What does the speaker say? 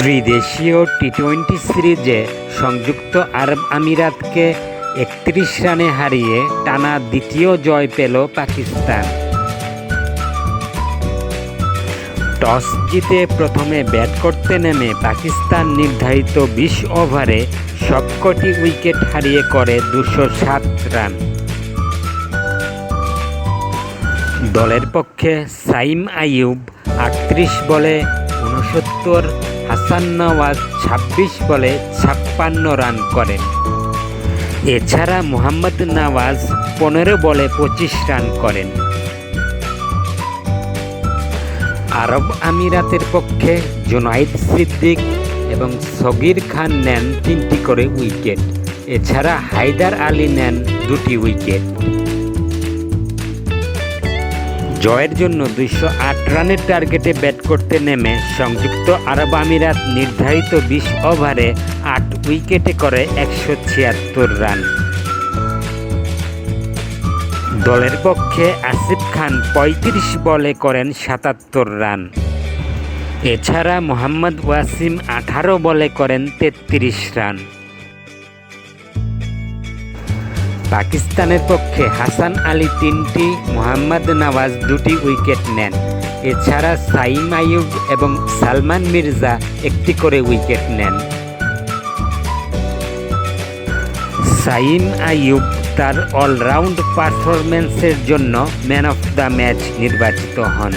ত্রিদেশীয় T twenty সিরিজে সংযুক্ত আরব আমিরাতকে একত্রিশ রানে হারিয়ে টানা দ্বিতীয় জয় পেল পাকিস্তান। টস জিতে প্রথমে ব্যাট করতে নেমে পাকিস্তান নির্ধারিত বিশ ওভারে সবকটি উইকেট হারিয়ে করে দুশো সাত রান। দলের পক্ষে সাইম আইয়ুব আটত্রিশ বলে উনসত্তর হাসান নওয়াজ ছাব্বিশ বলে ছাপ্পান্ন রান করেন। এছাড়া মোহাম্মদ নওয়াজ পনেরো বলে পঁচিশ রান করেন। আরব আমিরাতের পক্ষে জোনাইদ সিদ্দিক এবং সগির খান নেন তিনটি করে উইকেট। এছাড়া হায়দার আলী নেন দুটি উইকেট। জয়ের জন্য দুইশো আট রানের টার্গেটে ব্যাট করতে নেমে সংযুক্ত আরব আমিরাত নির্ধারিত বিশ ওভারে আট উইকেটে করে একশো ছিয়াত্তর রান। দলের পক্ষে আসিফ খান ৩৫ বলে করেন সাতাত্তর রান। এছাড়া মোহাম্মদ ওয়াসিম আঠারো বলে করেন তেত্রিশ রান। পাকিস্তানের পক্ষে হাসান আলী তিনটি, মোহাম্মদ নওয়াজ দুটি উইকেট নেন। এছাড়া সাইম আইয়ুব এবং সালমান মির্জা একটি করে উইকেট নেন। সাইম আইয়ুব তার অলরাউন্ড পারফরম্যান্সের জন্য ম্যান অফ দ্য ম্যাচ নির্বাচিত হন।